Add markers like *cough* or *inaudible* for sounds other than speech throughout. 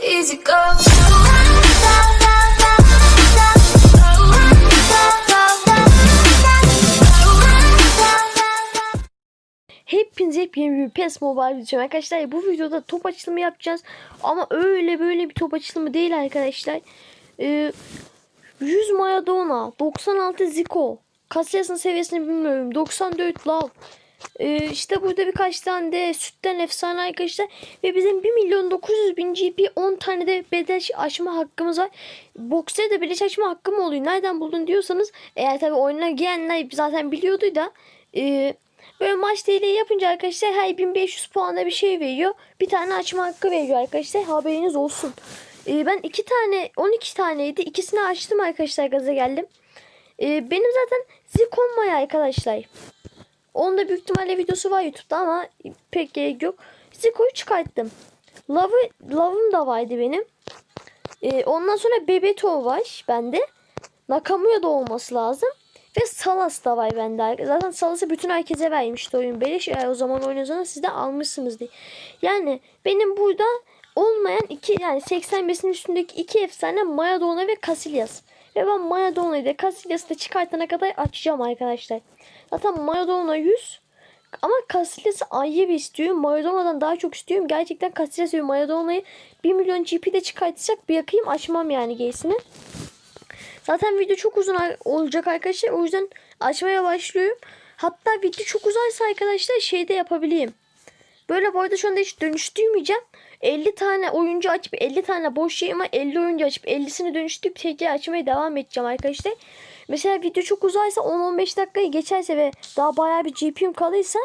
easy go. Hepinize yepyeni bir PES Mobile videom arkadaşlar. Bu videoda top açılımı yapacağız. Ama öyle böyle bir top açılımı değil arkadaşlar. Ee, 100 Maradona, 96 Zico, Casillas'ın seviyesini bilmiyorum. 94 Love. Ee, işte burada birkaç tane de sütten efsane arkadaşlar. Ve bizim 1 milyon 900 bin GP 10 tane de bedel açma hakkımız var. Box'ta da bedel açma hakkım oluyor. Nereden buldun diyorsanız eğer tabi oyuna girenler zaten biliyordu da e, Böyle maç değeri yapınca arkadaşlar her 1500 puanda bir şey veriyor. Bir tane açma hakkı veriyor arkadaşlar. Haberiniz olsun. Ee, ben iki tane 12 taneydi. İkisini açtım arkadaşlar gaza geldim. Ee, benim zaten Zikon Maya arkadaşlar. Onun da büyük ihtimalle videosu var YouTube'da ama pek gerek yok. Ziko'yu çıkarttım. Love'ı, Love'ım da vardı benim. Ee, ondan sonra Bebeto var bende. Nakamura da olması lazım. Ve Salas da var bende. Zaten Salas'ı bütün herkese vermişti oyun beleş. Eğer o zaman oynadığınız siz de almışsınız diye. Yani benim burada olmayan iki yani 85'in üstündeki iki efsane Maradona ve Casillas. Ve ben Maradona'yı da Casillas'ı da çıkartana kadar açacağım arkadaşlar. Zaten Maradona 100 ama Casillas'ı ayrı bir istiyorum. Maradona'dan daha çok istiyorum. Gerçekten Casillas ve Maradona'yı 1 milyon GP'de çıkartırsak bırakayım açmam yani gerisini. Zaten video çok uzun olacak arkadaşlar. O yüzden açmaya başlıyorum. Hatta video çok uzaysa arkadaşlar şeyde yapabileyim. Böyle bu arada şu anda hiç dönüştürmeyeceğim. 50 tane oyuncu açıp 50 tane boş yayıma 50 oyuncu açıp 50'sini dönüştürüp tekrar açmaya devam edeceğim arkadaşlar. Mesela video çok uzaysa 10-15 dakikayı geçerse ve daha bayağı bir GP'm kalırsa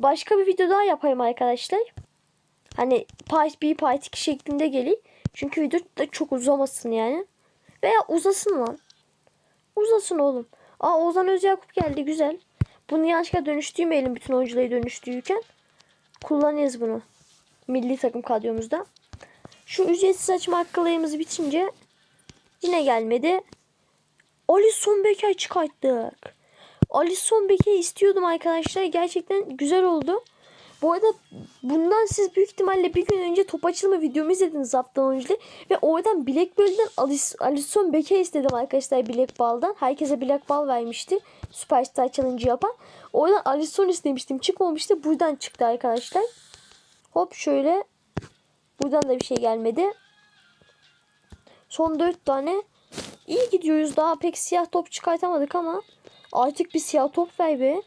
başka bir video daha yapayım arkadaşlar. Hani part 1 part 2 şeklinde geleyim. Çünkü video da çok uzamasın yani. Veya uzasın lan. Uzasın oğlum. Aa Ozan Özyakup geldi güzel. Bunu yanlışlıkla dönüştürmeyelim bütün oyuncuları dönüştürürken. Kullanırız bunu. Milli takım kadromuzda. Şu ücretsiz açma hakkılarımız bitince yine gelmedi. Alisson Becker çıkarttık. Alisson Becker'i istiyordum arkadaşlar. Gerçekten güzel oldu. Bu arada bundan siz büyük ihtimalle bir gün önce top açılma videomu izlediniz hafta önce. Ve oradan Black Ball'den Alisson Becker istedim arkadaşlar Black Ball'dan. Herkese Black Ball vermişti. Superstar Challenge yapan. Oradan Alisson istemiştim. Çıkmamıştı. Buradan çıktı arkadaşlar. Hop şöyle. Buradan da bir şey gelmedi. Son 4 tane. İyi gidiyoruz. Daha pek siyah top çıkartamadık ama artık bir siyah top ver be.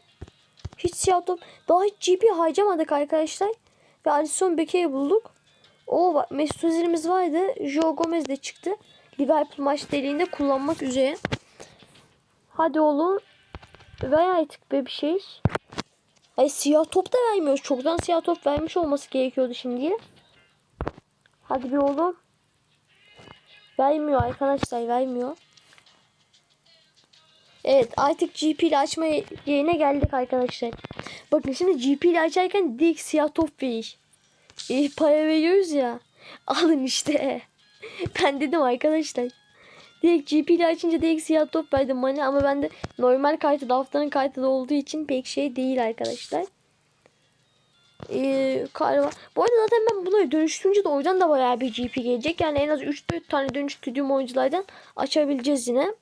Hiç siyah top. Daha hiç GP harcamadık arkadaşlar. Ve Alisson Becker'i bulduk. O Mesut Özil'imiz vardı. Joe Gomez de çıktı. Liverpool maç deliğinde kullanmak üzere. Hadi oğlum. Ver artık be bir şey. Hayır siyah top da vermiyoruz. Çoktan siyah top vermiş olması gerekiyordu şimdi. Hadi bir oğlum. Vermiyor arkadaşlar vermiyor. Evet artık GP ile açma yerine geldik arkadaşlar. Bakın şimdi GP ile açarken direkt siyah top verir. E, para veriyoruz ya. *laughs* Alın işte. ben dedim arkadaşlar. Direkt GP ile açınca direkt siyah top verdim bana ama ben de normal kartı haftanın kartı da olduğu için pek şey değil arkadaşlar. Ee, galiba. Bu arada zaten ben bunları dönüştürünce de oradan da bayağı bir GP gelecek. Yani en az 3-4 tane dönüştürdüğüm oyunculardan açabileceğiz yine.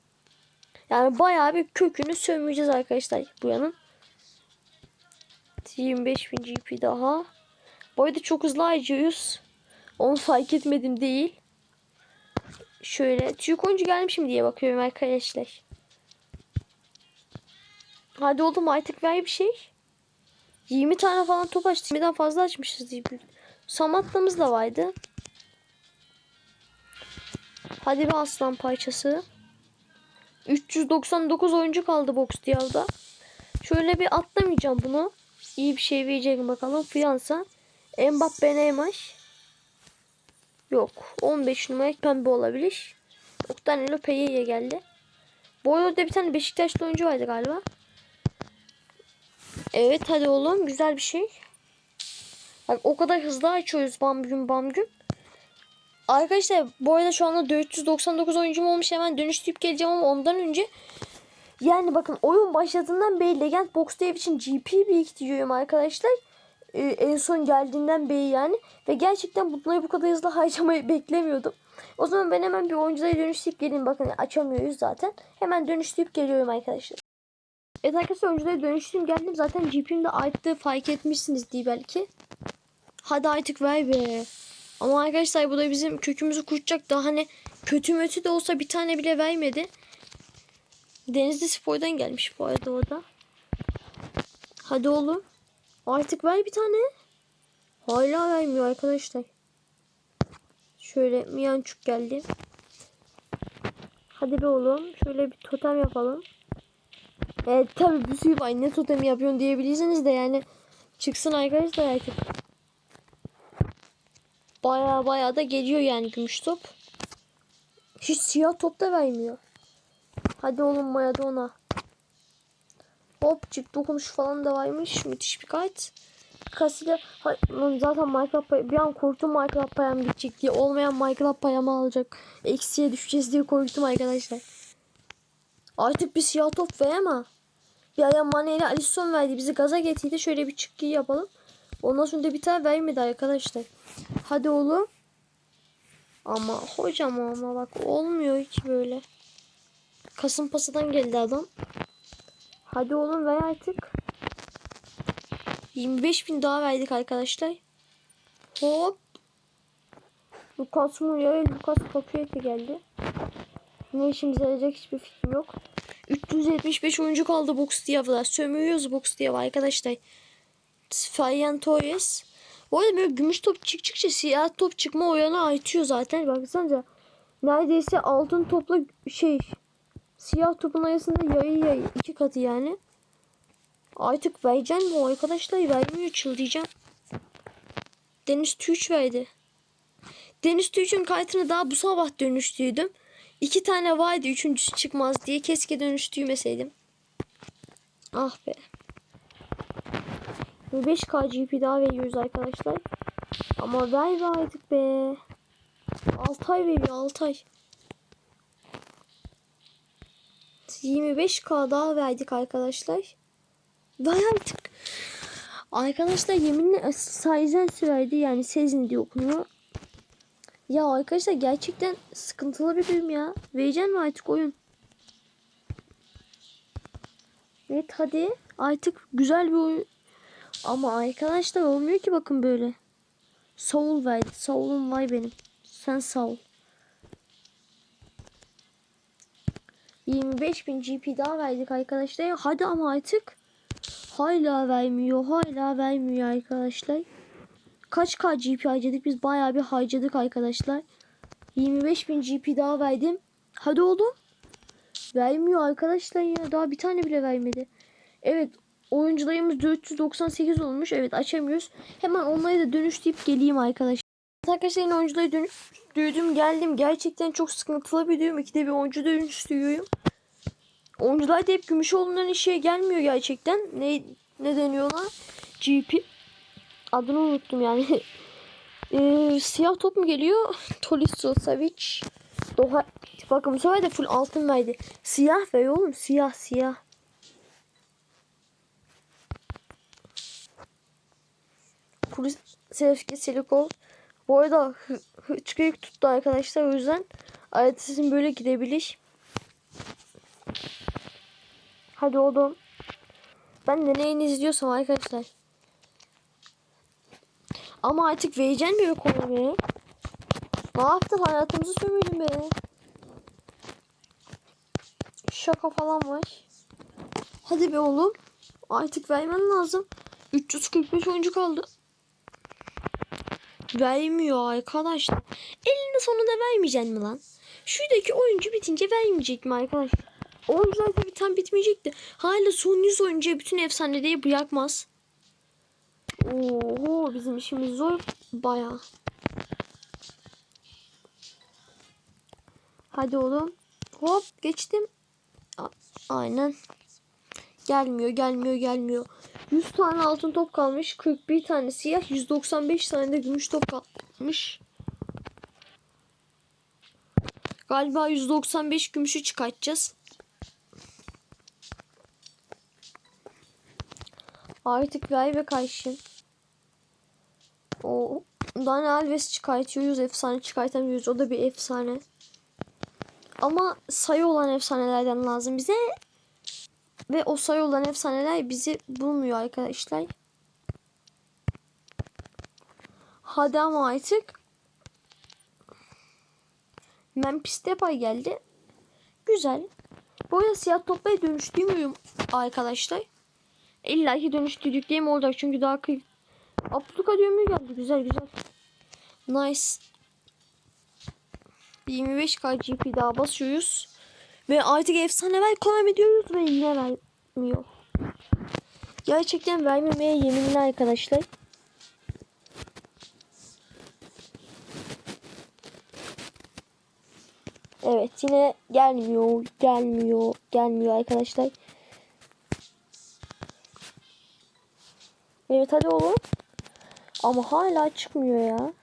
Yani bayağı bir kökünü sömüreceğiz arkadaşlar bu yanın. 25.000 GP daha. Bu arada çok hızlı harcıyoruz. Onu fark etmedim değil. Şöyle Türk oyuncu gelmişim diye bakıyorum arkadaşlar. Hadi oğlum artık ver bir şey. 20 tane falan top açtık. 20'den fazla açmışız diye. Samatta'mız da vardı. Hadi bir aslan parçası. 399 oyuncu kaldı box diyarda. Şöyle bir atlamayacağım bunu. İyi bir şey verecek bakalım. Fiyansa. Mbappe Neymar. Yok. 15 numara pembe olabilir. Danilo Pereira geldi. Bu oyunda bir tane Beşiktaşlı oyuncu vardı galiba. Evet hadi oğlum güzel bir şey. Bak o kadar hızlı açıyoruz bam gün bam gün. Arkadaşlar bu arada şu anda 499 oyuncum olmuş hemen dönüştürüp geleceğim ama ondan önce yani bakın oyun başladığından beri Legend Box Dev için GP biriktiriyorum arkadaşlar. e, en son geldiğinden beri yani. Ve gerçekten bunları bu kadar hızlı *laughs* harcamayı beklemiyordum. O zaman ben hemen bir oyunculara dönüştürüp geleyim. Bakın açamıyoruz zaten. Hemen dönüştürüp geliyorum arkadaşlar. Evet arkadaşlar oyunculara dönüştüm geldim. Zaten GP'mde arttı fark etmişsiniz diye belki. Hadi artık ver be. Ama arkadaşlar bu da bizim kökümüzü kurtacak. Daha hani kötü mötü de olsa bir tane bile vermedi. Denizli Spor'dan gelmiş bu arada o da. Hadi oğlum. Artık ver bir tane. Hala vermiyor arkadaşlar. Şöyle Miyançuk geldi. Hadi be oğlum. Şöyle bir totem yapalım. Evet tabi bir sürü var. Ne totemi yapıyorsun diyebilirsiniz de yani çıksın arkadaşlar artık. Baya baya da geliyor yani gümüş top. Hiç siyah top da vermiyor. Hadi oğlum Maya da ona. Hop çift dokunuş falan da varmış. Müthiş bir kart. Lan zaten Minecraft bir an korktum Minecraft payam gidecek diye. Olmayan Minecraft payamı alacak. Eksiye düşeceğiz diye korktum arkadaşlar. Artık bir siyah top ver ama. Ara Mane ile Alisson verdi. Bizi gaza getirdi. Şöyle bir çıkkı yapalım. Ondan sonra da bir tane vermedi arkadaşlar. Hadi oğlum. Ama hocam ama bak olmuyor hiç böyle. Kasım pasıdan geldi adam. Hadi oğlum ver artık. 25 bin daha verdik arkadaşlar. Hop. Lucas Moura, Lucas Paqueta geldi. Ne işimize yarayacak hiçbir fikrim yok. 375 oyuncu kaldı Box Diav'da. Sömürüyoruz Box Diav'ı arkadaşlar. Ferran Torres. Bu arada böyle gümüş top çıktıkça siyah top çıkma oranı artıyor zaten. Baksanıza. Neredeyse altın topla şey siyah topun arasında yayı yayı iki katı yani. Artık vereceğim mi arkadaşlar vermiyor çıldıracağım. Deniz Tüç verdi. Deniz Tüç'ün kartını daha bu sabah dönüştürdüm. İki tane vardı üçüncüsü çıkmaz diye keşke dönüştürmeseydim. Ah be. 5K GP daha veriyoruz arkadaşlar. Ama ver artık be. 6 ay veriyor 6 ay. 25K daha verdik arkadaşlar. Ver artık. Arkadaşlar yeminle Saizen verdi yani Sezin diye okunuyor. Ya arkadaşlar gerçekten sıkıntılı bir bölüm ya. Vereceğim mi artık oyun? Evet hadi. Artık güzel bir oyun. Ama arkadaşlar olmuyor ki bakın böyle. Soul verdi. Soul'um var benim. Sen Soul. 25.000 GP daha verdik arkadaşlar. Hadi ama artık. Hala vermiyor. Hala vermiyor arkadaşlar. Kaç K GP harcadık? Biz bayağı bir harcadık arkadaşlar. 25.000 GP daha verdim. Hadi oğlum. Vermiyor arkadaşlar ya. Daha bir tane bile vermedi. Evet. Oyuncularımız 498 olmuş. Evet açamıyoruz. Hemen onları da dönüştürüp geleyim arkadaşlar. Arkadaşlar yine oyuncuları dönüştürdüm. Geldim. Gerçekten çok sıkıntılı bir düğüm. İkide bir oyuncu dönüştürüyorum. Oyuncular da hep gümüş olduğundan işe gelmiyor gerçekten. Ne, ne deniyorlar? GP. Adını unuttum yani. *laughs* Ee, siyah top mu geliyor? Tolisso, Savic, Doha. Bakın bu sefer de full altın verdi. Siyah ve oğlum siyah siyah. Polis Selefki Silikol. Bu arada hı, hı, çıkayık tuttu arkadaşlar o yüzden ayet sesim böyle gidebilir. Hadi oğlum. Ben de neyini izliyorsam arkadaşlar. Ama artık vereceğim bir ekonomi. Ne yaptın hayatımızı sömürdün be. Şaka falan var. Hadi be oğlum. Artık vermen lazım. 345 oyuncu kaldı. Vermiyor arkadaşlar. Elinde sonunda vermeyeceksin mi lan? Şuradaki oyuncu bitince vermeyecek mi arkadaşlar? Oyuncular tabii tam bitmeyecekti. Hala son 100 oyuncuya bütün efsaneleri bırakmaz. Oo bizim işimiz zor baya. Hadi oğlum. Hop geçtim. Aynen. Gelmiyor gelmiyor gelmiyor. 100 tane altın top kalmış. 41 tane siyah. 195 tane de gümüş top kalmış. Galiba 195 gümüşü çıkartacağız. Artık ver ve karşın. O Dani Alves çıkartıyoruz. Efsane çıkartamıyoruz. O da bir efsane. Ama sayı olan efsanelerden lazım bize. Ve o sayı olan efsaneler bizi bulmuyor arkadaşlar. Hadi ama artık. Memphis Depay geldi. Güzel. Bu arada siyah toplara dönüştürmüyorum arkadaşlar. İlla ki dönüştürdüklerim olacak çünkü daha kıyı. Abdülkadir geldi. Güzel güzel. Nice. 25k GP daha basıyoruz. Ve artık efsane ver devam ediyoruz ve yine vermiyor. Gerçekten vermemeye yeminli arkadaşlar. Evet yine gelmiyor, gelmiyor, gelmiyor arkadaşlar. Evet hadi oğlum. Ama hala çıkmıyor ya.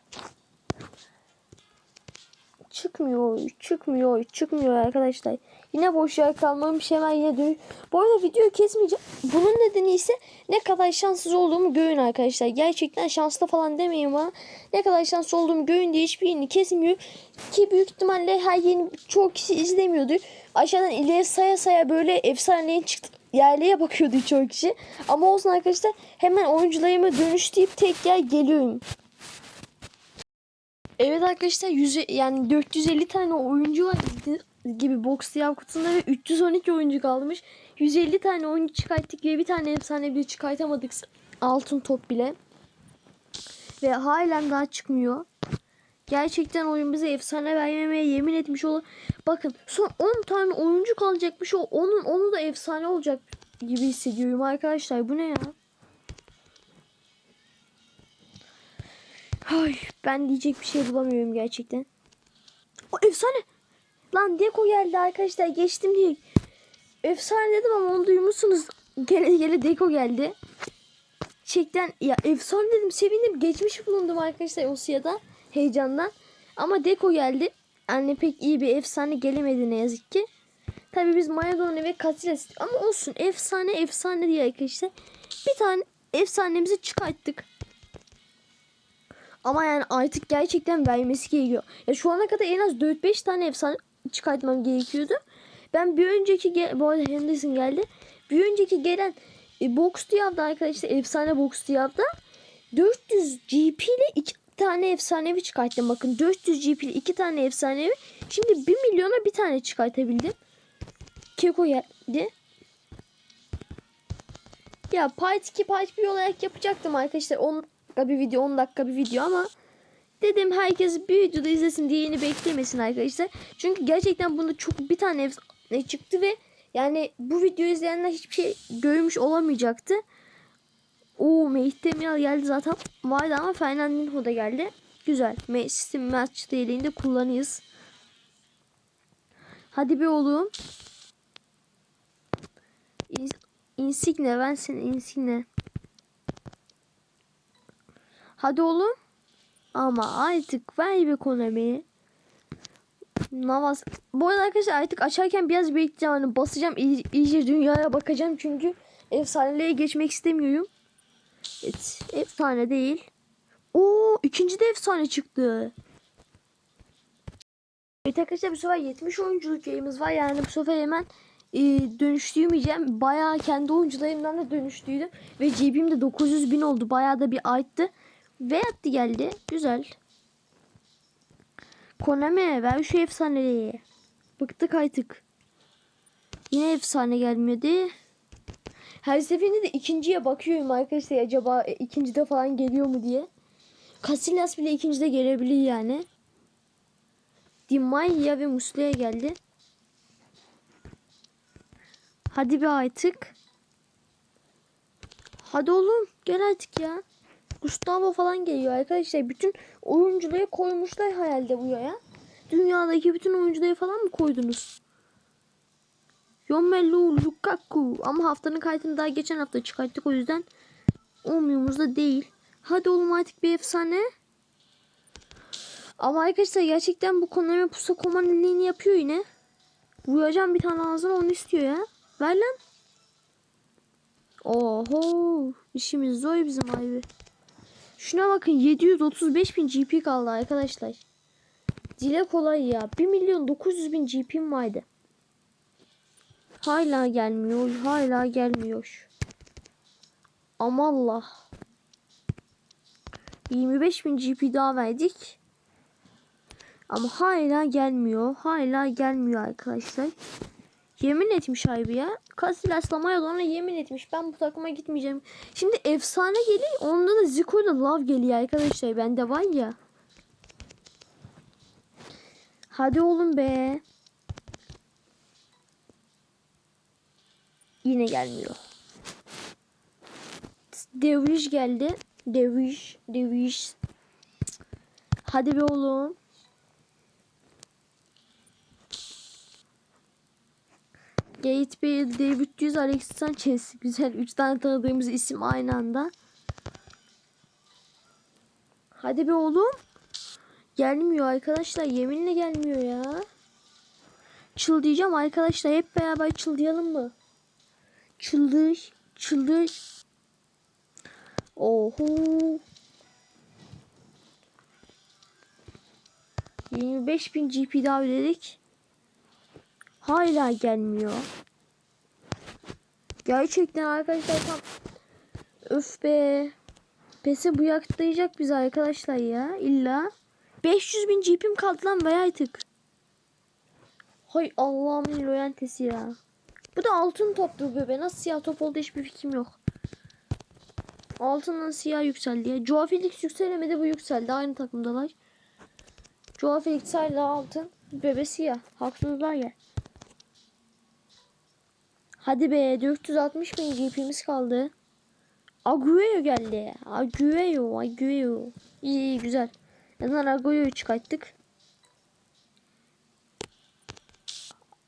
Çıkmıyor, çıkmıyor, çıkmıyor arkadaşlar. Yine boş yer kalmamış hemen yine dönüş. Bu arada videoyu kesmeyeceğim. Bunun nedeni ise ne kadar şanssız olduğumu görün arkadaşlar. Gerçekten şanslı falan demeyin bana. Ne kadar şanslı olduğumu görün diye hiçbirini kesmiyor. Ki büyük ihtimalle her yeni çok kişi izlemiyordu. Aşağıdan ileri saya saya böyle efsanelerin çıktı yerliğe bakıyordu çoğu kişi. Ama olsun arkadaşlar hemen oyuncularıma dönüştürüp tek yer geliyorum. Evet arkadaşlar 100 yani 450 tane oyuncu var gibi box siyah kutusunda ve 312 oyuncu kalmış. 150 tane oyuncu çıkarttık ve bir tane efsane bile çıkartamadık altın top bile. Ve halen daha çıkmıyor. Gerçekten oyun bize efsane vermemeye yemin etmiş olur. Bakın son 10 tane oyuncu kalacakmış. O onun onu da efsane olacak gibi hissediyorum arkadaşlar. Bu ne ya? Ay ben diyecek bir şey bulamıyorum gerçekten. O efsane. Lan Deko geldi arkadaşlar. Geçtim diye. Efsane dedim ama onu duymuşsunuz. Gele gele Deko geldi. Çekten ya efsane dedim. Sevindim. Geçmiş bulundum arkadaşlar o sırada. Heyecandan. Ama Deko geldi. Yani pek iyi bir efsane gelemedi ne yazık ki. Tabi biz Maradona ve Casillas ama olsun efsane efsane diye arkadaşlar. Bir tane efsanemizi çıkarttık. Ama yani artık gerçekten vermesi gerekiyor. Ya şu ana kadar en az 4-5 tane efsane çıkartmam gerekiyordu. Ben bir önceki ge- bu arada Henderson geldi. Bir önceki gelen e, Box Diyav'da arkadaşlar efsane Box Diyav'da 400 GP ile 2 tane efsanevi çıkarttım. Bakın 400 GP ile 2 tane efsanevi. Şimdi 1 milyona bir tane çıkartabildim. Keko geldi. Ya part 2 part 1 olarak yapacaktım arkadaşlar. 10 dakika bir video 10 dakika bir video ama dedim herkes bir videoda izlesin diye yeni beklemesin arkadaşlar. Çünkü gerçekten bunda çok bir tane efsane çıktı ve yani bu videoyu izleyenler hiçbir şey görmüş olamayacaktı. Oo Mehdi geldi zaten vardı ama Fernandinho da geldi. Güzel. Messi maç değerinde kullanıyız. Hadi bir oğlum. Insigne ben seni Insigne. Hadi oğlum. Ama artık ver bir Konami'yi. Navas. Bu arada arkadaşlar artık açarken biraz bekleyeceğim. Hani basacağım iyice, iyice dünyaya bakacağım çünkü efsaneliğe geçmek istemiyorum. Evet, efsane değil. Oo ikinci de efsane çıktı. Evet arkadaşlar bu sefer 70 oyunculuk yayımız var. Yani bu sefer hemen e, dönüştürmeyeceğim. Bayağı kendi oyuncularımdan da dönüştürdüm. Ve cebim de 900 bin oldu. Bayağı da bir arttı. Ve attı geldi. Güzel. Konami ver şu efsaneyi. Bıktık artık. Yine efsane gelmedi. Her seferinde de ikinciye bakıyorum arkadaşlar acaba e, ikincide falan geliyor mu diye. Casillas bile ikincide gelebilir yani. Di Maria ve Muslera geldi. Hadi bir artık. Hadi oğlum gel artık ya. Gustavo falan geliyor arkadaşlar. Bütün oyuncuları koymuşlar hayalde buraya. Dünyadaki bütün oyuncuları falan mı koydunuz? Romelu Lukaku. Ama haftanın kaydını daha geçen hafta çıkarttık o yüzden umurumuzda değil. Hadi oğlum artık bir efsane. Ama arkadaşlar gerçekten bu Konami Pusa Komaniliğini yapıyor yine. Vuracağım bir tane ağzına onu istiyor ya. Ver lan. Oho. işimiz zor bizim abi. Şuna bakın 735 bin GP kaldı arkadaşlar. Dile kolay ya. 1 milyon 900 bin GP'm vardı. Hala gelmiyor. Hala gelmiyor. Aman Allah. 25 bin GP daha verdik. Ama hala gelmiyor. Hala gelmiyor arkadaşlar. Yemin etmiş abi ya. Casillas'la Maradona yemin etmiş. Ben bu takıma gitmeyeceğim. Şimdi efsane geliyor. Onda da Zico'yla Love geliyor arkadaşlar. Bende var ya. Hadi oğlum be. Yine gelmiyor. Devish geldi. Devish. Devish. Hadi be oğlum. Gate Bale, David Luiz, Alexis Sanchez. Güzel. Üç tane tanıdığımız isim aynı anda. Hadi be oğlum. Gelmiyor arkadaşlar. Yeminle gelmiyor ya. Çıldayacağım arkadaşlar. Hep beraber çıldayalım mı? Çıldır. Çıldır. Oho. 25 bin GP daha ödedik. Hala gelmiyor. Gerçekten arkadaşlar tam öf be. Pese bu yaktıracak bizi arkadaşlar ya illa. 500 bin GP'm kaldı lan be artık. Hay Allah'ımın loyantesi ya. Bu da altın toplu bebe. Nasıl siyah top oldu hiçbir fikrim yok. Altından siyah yükseldi. Joao Felix yükselemedi bu yükseldi. Aynı takımdalar. Joao Felix hala altın. Bebe siyah. Haksızlar ya. Hadi be 460 bin GP'miz kaldı. Agüero geldi. Agüero, Agüero. İyi, iyi güzel. Yandan Agüero'yu çıkarttık.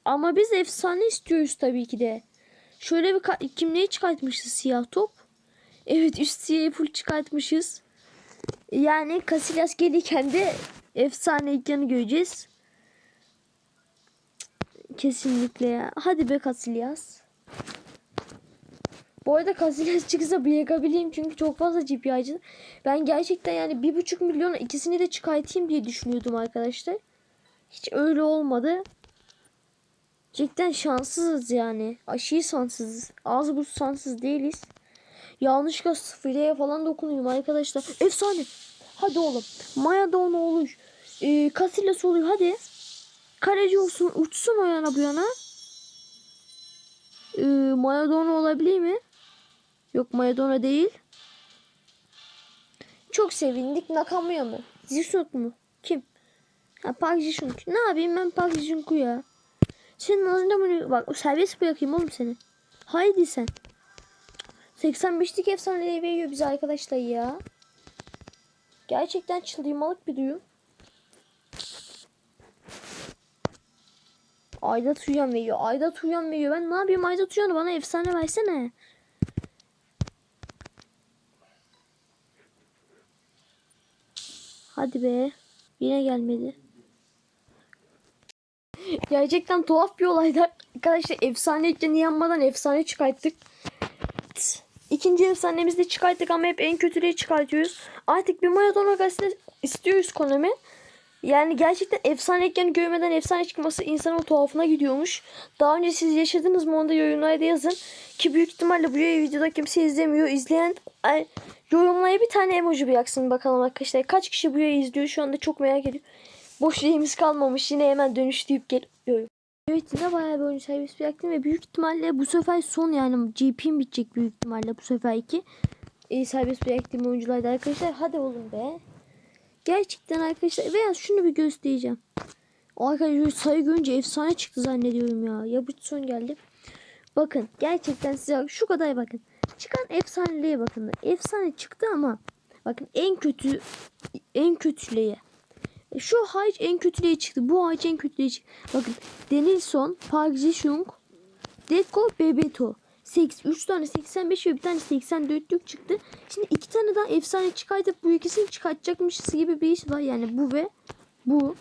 Ama biz efsane istiyoruz tabii ki de. Şöyle bir kimliği çıkartmışız siyah top. Evet *laughs* üst siyahı full çıkartmışız. Yani Casillas gelirken de efsane ekranı göreceğiz. Kesinlikle ya. Hadi be Casillas. Bu arada Casillas *laughs* çıksa bırakabileyim çünkü çok fazla GP harcadı. Ben gerçekten yani bir buçuk milyona ikisini de çıkartayım diye düşünüyordum arkadaşlar. Hiç öyle olmadı. Cidden şanssızız yani. Aşıyı şanssızız. Az buz şanssız değiliz. Yanlışlıkla sıfıraya falan dokunuyorum arkadaşlar. Efsane. Hadi oğlum. Maya da onu olur. Ee, Casillas oluyor hadi. Kaleci olsun uçsun o yana bu yana. Ee, Maradona olabilir mi? Yok Maradona değil. Çok sevindik. Nakamura mı? Zisut mu? Kim? Ha Park Ji-sung. Ne yapayım ben Park Ji-sung'u ya? Senin ağzında mı? Bak serbest bırakayım oğlum seni. Haydi sen. 85'lik efsaneleri veriyor bize arkadaşlar ya. Gerçekten çıldırmalık bir duyum. Ayda Uyan veriyor. Ayda Uyan veriyor. Ben ne yapayım Ayda Uyan'ı bana efsane versene. Hadi be. Yine gelmedi. *laughs* Gerçekten tuhaf bir olaydı. Arkadaşlar efsane ekranı yanmadan efsane çıkarttık. İkinci efsanemizi de çıkarttık ama hep en kötüleri çıkartıyoruz. Artık bir Maradona gazete istiyoruz Konami. Yani gerçekten efsane ekranı görmeden efsane çıkması insanın tuhafına gidiyormuş. Daha önce siz yaşadınız mı onu da yorumlarda yazın. Ki büyük ihtimalle bu videoda kimse izlemiyor. İzleyen ay, yorumlara bir tane emoji bıraksın bakalım arkadaşlar. Kaç kişi bu videoyu izliyor şu anda çok merak ediyorum. Boş yerimiz kalmamış yine hemen dönüştürüp geliyorum. Evet yine bayağı bir oyuncu servis bıraktım ve büyük ihtimalle bu sefer son yani GP'm bitecek büyük ihtimalle bu seferki. E, serbest bıraktığım oyuncularda arkadaşlar. Hadi oğlum be. Gerçekten arkadaşlar veya şunu bir göstereceğim. Arkadaşlar sayı görünce efsane çıktı zannediyorum ya. Ya bu son geldi. Bakın gerçekten size şu kadar bakın. Çıkan efsaneliğe bakın. Efsane çıktı ama bakın en kötü en kötülüğe. Şu hariç en kötülüğe çıktı. Bu hariç en kötülüğe çıktı. Bakın Denilson, Park Ji-sung, Deco, Bebeto. 3 tane 85 ve bir tane 84'lük çıktı. Şimdi iki tane daha efsane çıkartıp bu ikisini çıkartacakmışız gibi bir iş var. Yani bu ve bu.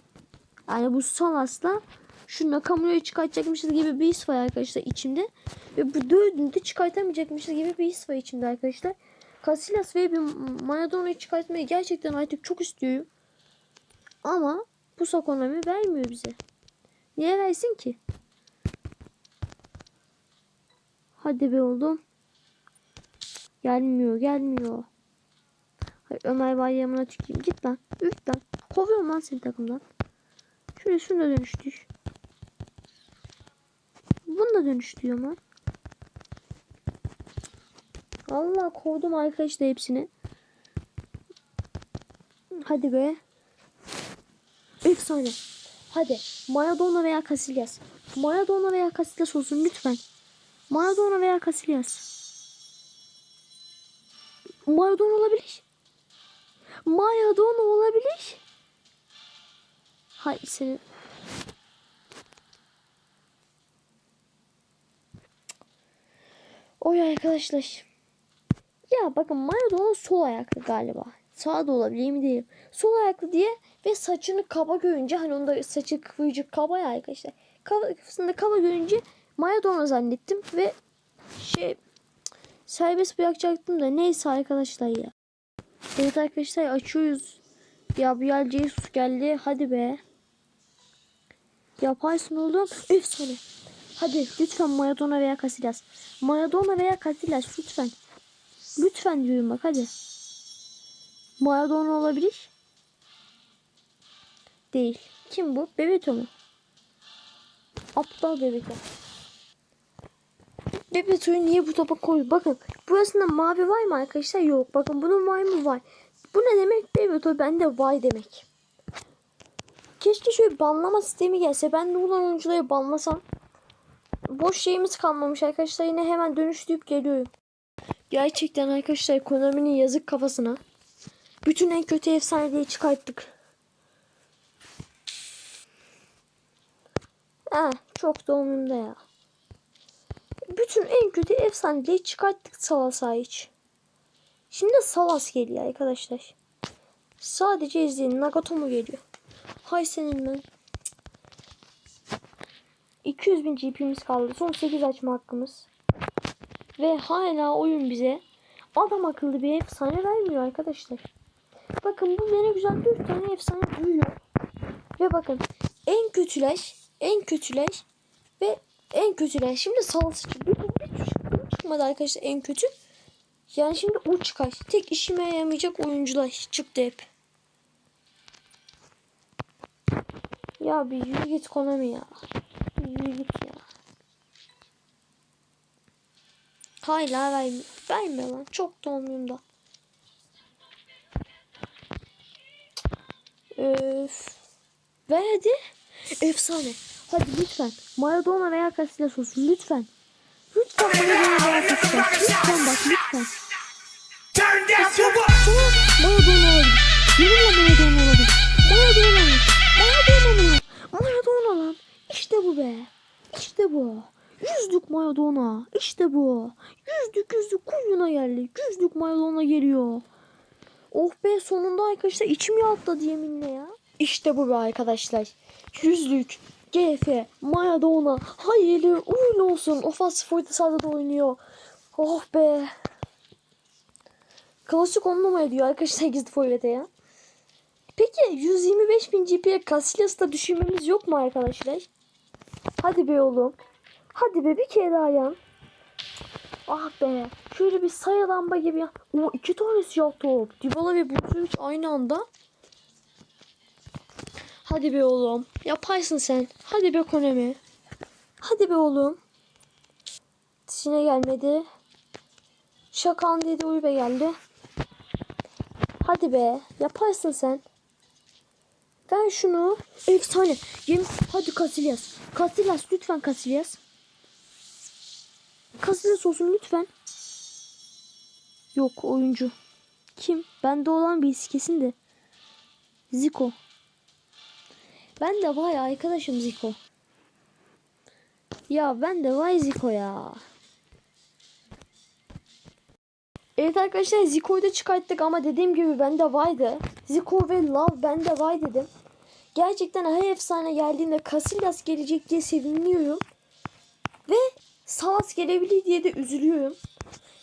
Yani bu son asla şu Nakamura'yı çıkartacakmışız gibi bir his var arkadaşlar içimde. Ve bu dördünü de çıkartamayacakmışız gibi bir his var içimde arkadaşlar. Casillas ve bir Maradona'yı çıkartmayı gerçekten artık çok istiyorum. Ama bu Sakonami vermiyor bize. Niye versin ki? Hadi be oğlum. Gelmiyor gelmiyor. Hayır, Ömer Bayramı'na tüküreyim. Git lan. Üf lan. Kovuyorum lan seni takımdan. Şöyle şunu da dönüştür. Bunu da dönüştürüyorum lan. Allah kovdum arkadaşlar hepsini. Hadi be. Efsane. Hadi. Maradona veya Casillas. Maradona veya Casillas olsun lütfen. Maradona veya Casillas. Maradona olabilir. Maradona olabilir. Hay seni. Oy arkadaşlar. Ya bakın Maradona sol ayaklı galiba. Sağ da olabilir mi değil. Sol ayaklı diye ve saçını kaba görünce hani onda saçı kıvırcık kaba ya arkadaşlar. Kafasında kaba görünce Maradona zannettim ve şey serbest bırakacaktım da neyse arkadaşlar ya. Evet arkadaşlar açıyoruz. Gabriel Jesus geldi. Hadi be. Yaparsın oğlum. Efsane. Hadi lütfen Maradona veya Casillas. Maradona veya Casillas lütfen. Lütfen diyorum bak hadi. Maradona olabilir. Değil. Kim bu? Bebeto mu? Aptal Bebeto. Bebeto'yu niye bu topa koy? Bakın burasında mavi var mı arkadaşlar? Yok. Bakın bunun var mı? Var. Bu ne demek? Bebeto bende var demek. Keşke şöyle banlama sistemi gelse. Ben de ulan oyuncuları banlasam. Boş şeyimiz kalmamış arkadaşlar. Yine hemen dönüştürüp geliyorum. Gerçekten arkadaşlar Konami'nin yazık kafasına. Bütün en kötü efsaneleri çıkarttık. Eh, çok da umurumda ya. Bütün en kötü efsaneleri çıkarttık Salas'a hiç. Şimdi Salas geliyor arkadaşlar. Sadece izleyin. Nagatomo geliyor. Hay senin ben. 200 bin GP'miz kaldı. Son 8 açma hakkımız. Ve hala oyun bize adam akıllı bir efsane vermiyor arkadaşlar. Bakın bu beni güzel 4 tane efsane duyuyor. Ve bakın en kötüler, en kötüler ve en kötüler. Şimdi salsı çıktı. Bir, bir çıkmadı arkadaşlar en kötü. Yani şimdi o çıkar. Tek işime yaramayacak oyuncular çıktı hep. Ya bir yürü git Konami ya. Bir yürü git ya. Hala verme. Verme lan. Çok da Öf. Ver hadi. Efsane. Hadi lütfen. Maradona veya Casillas olsun. Lütfen. Lütfen Maradona veya Casillas. Lütfen bak lütfen. Maradona olabilir. Yeminle Maradona olabilir. Maradona olabilir. Maradona mı? Maradona lan. İşte bu be. İşte bu. Yüzlük Maradona. İşte bu. Yüzlük yüzlük kuyuna geldi. Yüzlük Maradona geliyor. Oh be sonunda arkadaşlar içim rahatladı yeminle ya. İşte bu be arkadaşlar. Yüzlük. GF, Maradona, hayırlı uğurlu olsun. Ofans Forte sahada da oynuyor. Oh be. Klasik on numara diyor arkadaşlar gizli forvete ya. Peki 125 bin GP'ye Casillas'ta düşürmemiz yok mu arkadaşlar? Hadi be oğlum. Hadi be bir kere daha yan. Ah be. Şöyle bir sayı lamba gibi ya. O iki tane siyah top. Dybala ve Brozovic aynı anda. Hadi be oğlum. Yaparsın sen. Hadi be Konemi. Hadi be oğlum. Dişine gelmedi. Şakan dedi Uybe geldi. Hadi be. Yaparsın sen. Ver şunu. Efsane. Yemin. Hadi Casillas. Casillas lütfen Casillas. Casillas olsun lütfen. Yok oyuncu. Kim? Bende olan birisi kesin de. Zico. Ben de vay arkadaşım Zico. Ya ben de vay Zico ya. Evet arkadaşlar Zico'yu da çıkarttık ama dediğim gibi bende vardı. Zico ve Love bende var dedim. Gerçekten her efsane geldiğinde Casillas gelecek diye seviniyorum. Ve Salas gelebilir diye de üzülüyorum.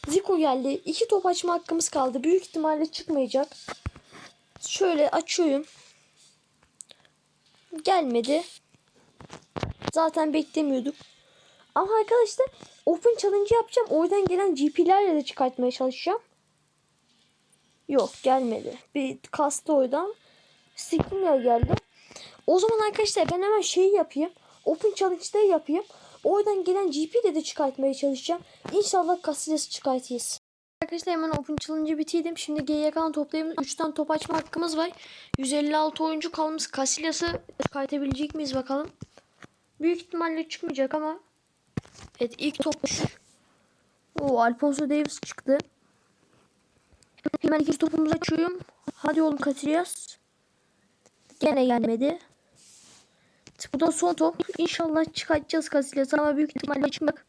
Zico geldi. İki top açma hakkımız kaldı. Büyük ihtimalle çıkmayacak. Şöyle açıyorum. Gelmedi. Zaten beklemiyorduk. Ama arkadaşlar Open Challenge yapacağım. Oradan gelen GP'lerle de çıkartmaya çalışacağım. Yok gelmedi. Bir kastı oradan. Stickler geldi. O zaman arkadaşlar ben hemen şeyi yapayım. Open Challenge'da yapayım. Oradan gelen GP'de de çıkartmaya çalışacağım. İnşallah Casillas'ı çıkartırız. Arkadaşlar hemen Open Challenge'ı bitirdim. Şimdi kalan toplayalım. 3 tane top açma hakkımız var. 156 oyuncu kalmış. Casillas'ı çıkartabilecek miyiz bakalım. Büyük ihtimalle çıkmayacak ama. Evet ilk top. O Alfonso Davis çıktı. Hemen ikinci topumuzu açıyorum. Hadi oğlum Casillas. Gene gelmedi. Bu da son top. İnşallah çıkartacağız Casillas'ı ama büyük ihtimalle çıkmak.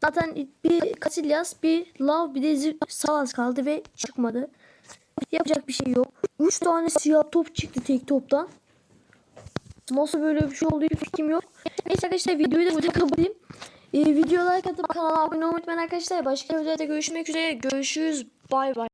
Zaten bir Casillas, bir Love, bir de Salas kaldı ve çıkmadı. Yapacak bir şey yok. 3 tane siyah top çıktı tek toptan. Nasıl böyle bir şey oldu hiç fikrim yok. Neyse arkadaşlar videoyu da burada kapatayım. Ee, video like atıp kanala abone olmayı unutmayın arkadaşlar. Başka videoda görüşmek üzere. Görüşürüz. Bay bay.